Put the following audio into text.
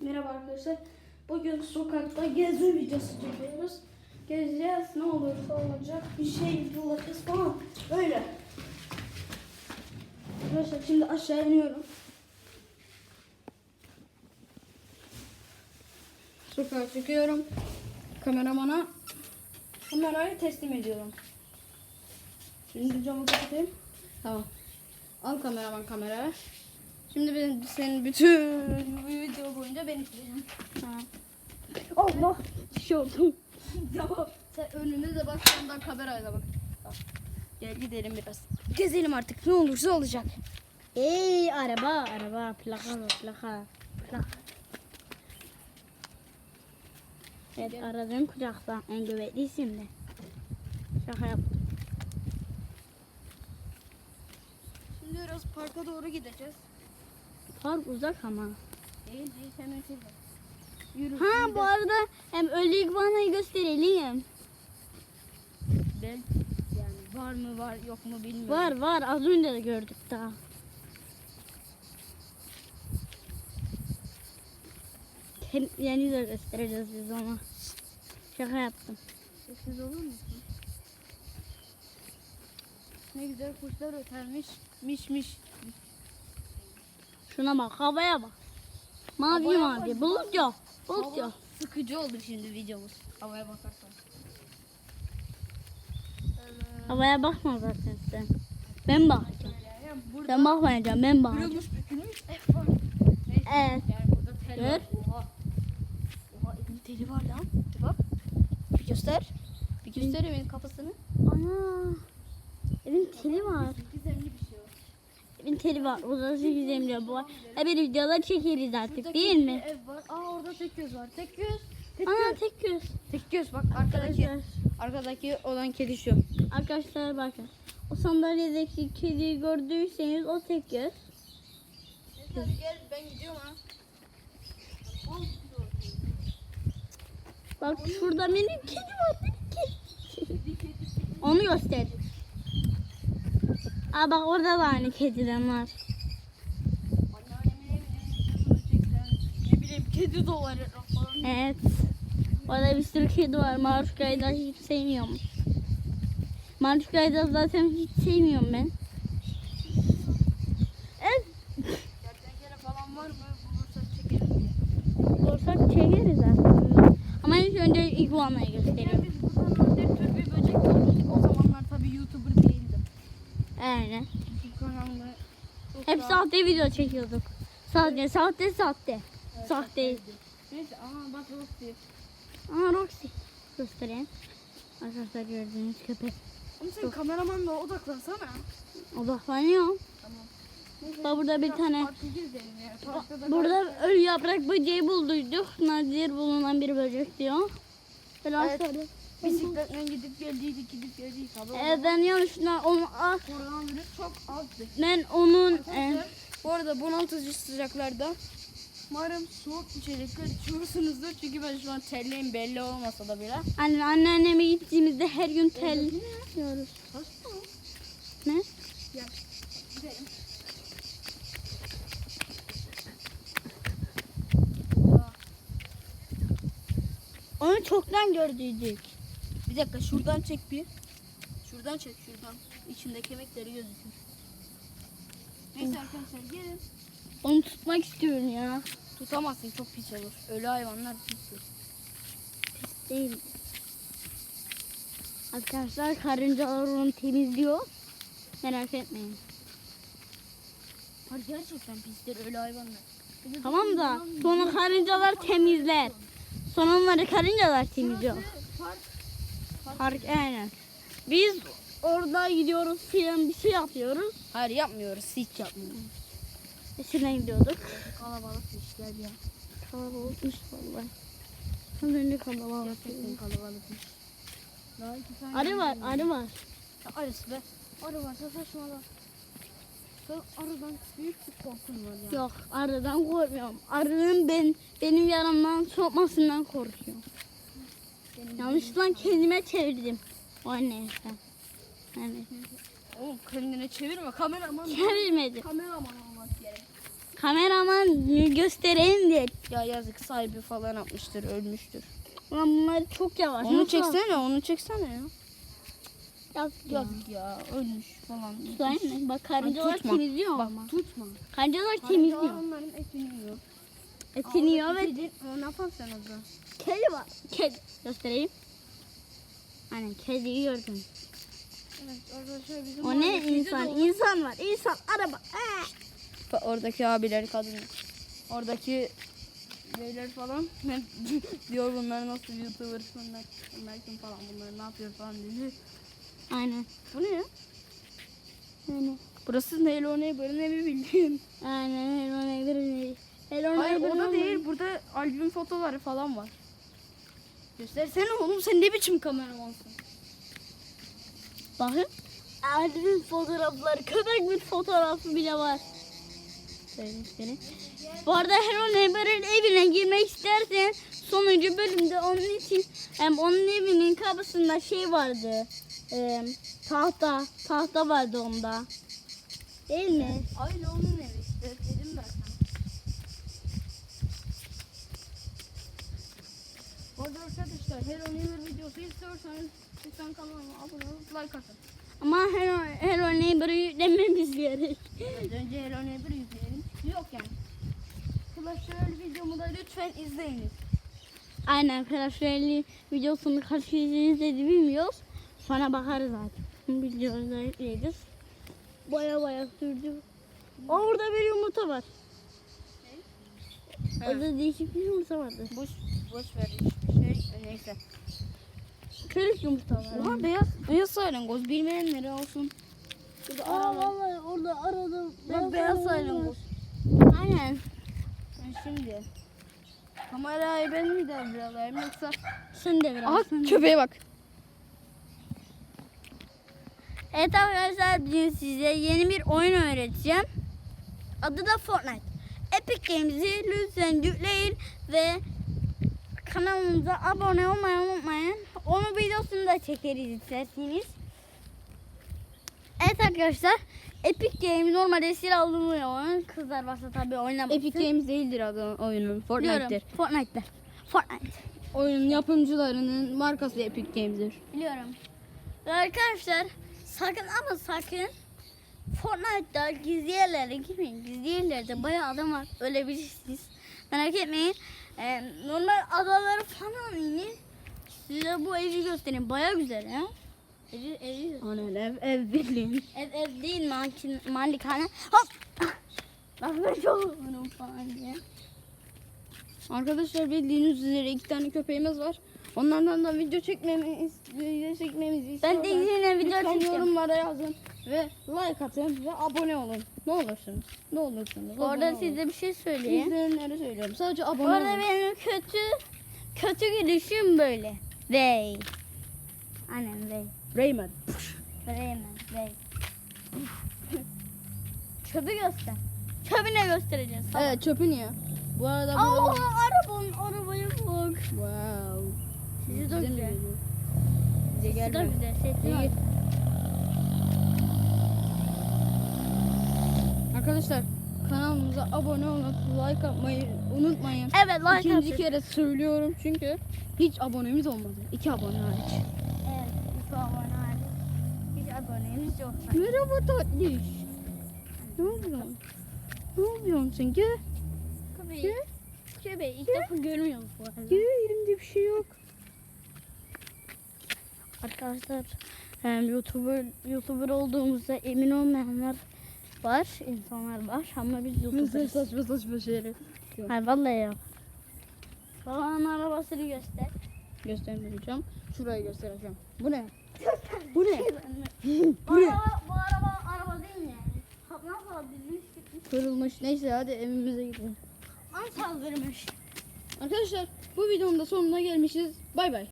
Merhaba arkadaşlar. Bugün sokakta gezi videosu çekiyoruz. Gezeceğiz ne olursa olacak bir şey bulacağız falan. Böyle. Arkadaşlar şimdi aşağı iniyorum. Sokağa çıkıyorum. Kameramana kamerayı teslim ediyorum. Şimdi camı kapatayım. Tamam. Al kameraman kamerayı. Şimdi ben senin bütün bu video boyunca beni izleyeceğim. Allah! Şey oldu. tamam. Sen önüne de bak, ondan kameraya da bak. Tamam. Gel gidelim biraz. Gezelim artık. Ne olursa olacak. Ey araba araba plaka plaka plaka. Evet aradım kucakta en güvenli isimle. Şaka yaptım. Şimdi biraz parka doğru gideceğiz. Park uzak ama. Değil değil hemen şurada. Yürü. Ha bu arada hem ölü iguanayı gösterelim. Ben yani var mı var yok mu bilmiyorum. Var var az önce de gördük daha. Yeni de göstereceğiz biz ona. Şaka yaptım. Sessiz olur musun? Ne güzel kuşlar ötermiş. Miş miş. Şuna bak havaya bak. Mavi Havaya mavi bulut yok. Bulut yok. Sıkıcı oldu şimdi videomuz. Havaya bakarsan. Havaya bakma zaten sen. Ben bakacağım. Burada Sen bakmayacaksın ben bakacağım. kırılmış bükülmüş F var. Neyse. Evet. Yani burada tel Gör. var. Oha. Oha evin teli var lan. Bir bak. Bir göster. Bir göster evin kafasını. Ana. Evin teli var. Gizemli bir şey var. Evin teli var. Odası güzel bu var. E bir videoda çekeriz artık değil mi? Ev var. Aa orada tek göz var. Tek göz. Tek Ana göz. tek göz. Tek göz bak arkadaki. Arkadaşlar, Arkadaki olan kedi şu. arkadaşlar bakın. O sandalyedeki kediyi gördüyseniz o tek göz. Hadi gel ben gidiyorum ha. Bak şurada benim kedi var. Benim kedi. Onu göster. Aa bak orada da aynı kediden var. Kedi doları falan. Evet. Orada bir sürü kedi var. Maruşka'yı da hiç sevmiyorum. Maruşka'yı da zaten hiç sevmiyorum ben. Evet. Kertenkele falan var mı? Bulursak diye. Bulursak çekeriz aslında. Ama ilk önce iguanayı Geçen göstereyim. biz buradan nadir tür bir böcek görmüştük. O zamanlar tabii YouTuber değildim. Aynen. Bu kanalda çok Hep daha- sahte video çekiyorduk. Sahte, sahte, sahte. Evet, Sahte. Neyse aha bak Roxy. Aa Roxy. Göstereyim. Arkadaşlar gördüğünüz köpek. Oğlum sen kameramanla odaklansana. Odaklanıyor. Tamam. Neyse, Bak burada bir biraz tane- da Burada ölü yaprak böceği bulduyduk. Nadir bulunan bir böcek diyor. Falan Evet. söyle. Bisikletle gidip geldiydik gidip geldik. Tabii Evet ben yanlışlıkla onu al. Koronavirüs çok azdı. Ben onun e, bu arada bunaltıcı sıcaklarda umarım soğuk içecekler içiyorsunuzdur. Çünkü ben şu an terliyim belli olmasa da bile. anne anneanneme gittiğimizde her gün tel yiyoruz. Hasta mı? Ne? Gidelim. Onu çoktan gördüydük. Bir dakika şuradan çek bir. Şuradan çek şuradan. İçinde kemikleri gözükür. Neyse arkadaşlar gelin. Onu tutmak istiyorum ya. Tutamazsın çok pis olur. Ölü hayvanlar pistir. Değil. Arkadaşlar karıncalar onu temizliyor. Merak etmeyin. Har gerçekten pistir ölü hayvanlar. Tamam da sonra karıncalar temizler. Sonra onları karıncalar temizliyor. Park. Park aynen. Biz orada gidiyoruz filan bir şey yapıyoruz. Hayır yapmıyoruz. Hiç yapmıyoruz. Eskiden gidiyorduk. Kalabalık işler ya. Kalabalıkmış vallahi. Az önce kalabalık. Gerçekten kalabalıkmış. Arı var, arı var. Ya Arısı be. Arı varsa saçmalama. Sen arıdan büyük bir korkun var ya. Yok, arıdan korkmuyorum. Arının ben benim yaramdan sokmasından korkuyorum. Yanlışlıkla kendime çevirdim. O neyse. Yani Oğlum kendine çevirme kameraman. çevirmedim. Kameraman olmak gerek. Kameraman göstereyim diye. Ya yazık sahibi falan yapmıştır, ölmüştür. Ulan bunlar çok yavaş. Onu Nasıl- çeksene, onu çeksene ya. Yazık ya. Yazık ya, ölmüş falan. Değil mi? Bak karıncalar temizliyor ama. Tutma. Karıncalar temizliyor. onların etini yiyor. Etini yiyor ve Kedi, o ne yapan sen o zaman? kedi var. Kedi. Göstereyim. Aynen kediyi gördüm. Evet arkadaşlar bizim O ne insan? İnsan var. İnsan. Araba. Aa! Oradaki abiler, kadınlar. Oradaki beyler falan hep diyor bunlar nasıl youtuber bunlar. Bunlar kim falan bunlar ne yapıyor falan dedi. Aynen. Bu ne ya? Aynen. Burası ne Hello Neighbor'ın evi bildiğin. Aynen. Hello Neighbor. Hello Hayır orada değil burada albüm fotoları falan var. Göstersene oğlum sen ne biçim kameramansın? Bakın. Albüm fotoğrafları. Köpek bir fotoğrafı bile var. Söyleyeyim seni. Bu arada Hello Neighbor'ın evine girmek istersen sonuncu bölümde onun için hem onun evinin kapısında şey vardı. e, tahta. Tahta vardı onda. Değil mi? Aynı onun evi işte dedim ben sana. Bu arada arkadaşlar Hello videosu istiyorsanız lütfen kanalıma abone olup like atın. Ama Hello, Hello Neighbor'ı yüklememiz gerek. Evet, önce Hello Neighbor yükleyelim. Yok yani. Flash Royale videomu da lütfen izleyiniz. Aynen Flash Rally videosunu kaç kişi izledi bilmiyoruz. Sonra bakarız zaten. Videoda yükleyeceğiz. Baya baya sürdü. Orada bir yumurta var. Orada değişik bir yumurta vardı. Boş, boş ver Neyse. Kırık yumurta var. Oha beyaz, beyaz saylangoz bilmeyenlere olsun. Burada Aa ara var. vallahi orada arada Bak beyaz saylangoz. Aynen. Ben şimdi kamerayı ben mi devralayayım yoksa? Sen de biraz. Aha sen köpeğe bak. Evet arkadaşlar bugün size yeni bir oyun öğreteceğim. Adı da Fortnite. Epic Games'i lütfen yükleyin ve kanalımıza abone olmayı unutmayın. Onun videosunu da çekeriz isterseniz. Evet arkadaşlar Epic Games normalde silahlı bir oyun. Kızlar varsa tabii oynamasın. Epic Games değildir adı oyunun. Fortnite'dir. Biliyorum. Fortnite'dir. Fortnite. Oyunun yapımcılarının markası Epic Games'dir. Biliyorum. Ve arkadaşlar sakın ama sakın Fortnite'da gizli yerlere gitmeyin. Gizli yerlerde bayağı adam var. Ölebilirsiniz. Merak etmeyin. Ee, normal adaları falan inin. Size bu evi göstereyim. Bayağı güzel ya. Evi, evi. Aynen ev, ev bildiğin. Ev, ev değil makin, malikane. Hop. Ben çok umurum falan diye. Arkadaşlar bildiğiniz üzere iki tane köpeğimiz var. Onlardan da video çekmemiz, video çekmemizi Ben de istiyorlar. yine video Lütfen çekeceğim. yorumlara yazın ve like atın ve abone olun. Ne olursunuz. Ne olursunuz. Orada olun. size bir şey söyleyeyim. İzleyenlere söylüyorum. Sadece abone arada olun. benim kötü kötü gülüşüm böyle. Rey. Aynen Rey. Rayman. Reymen Rey. Çöpü göster. Çöpü ne göstereceğiz? Tamam. Evet çöpün ya. Bu arada bu Aa arabanın arabaya bak. Wow. Sizi de güzel. Sizi de güzel. Sesi var. İyi. Arkadaşlar kanalımıza abone olup like atmayı unutmayın. Evet like İkinci atın. kere söylüyorum çünkü hiç abonemiz olmadı. İki abone hariç. Evet. iki abone hariç. Hiç abonemiz yok. Merhaba tatlış. Ne yapıyorsun? Ne yapıyorsun sen? Gel. Köpeği. Köpeği ilk defa görmüyoruz bu arada. Gel elimde bir şey yok. Arkadaşlar hem YouTuber YouTuber olduğumuzda emin olmayanlar var, insanlar var ama biz YouTuber'ız. saçma saçma şeyler. Hayır vallahi yok. Babanın arabasını göster. Göstermeyeceğim. Şurayı göstereceğim. Bu ne? Bu ne? bu, ne? araba, bu araba araba değil mi yani? Nasıl gitmiş. Kırılmış. Neyse hadi evimize gidelim. An saldırmış. Arkadaşlar bu videonun da sonuna gelmişiz. Bay bay.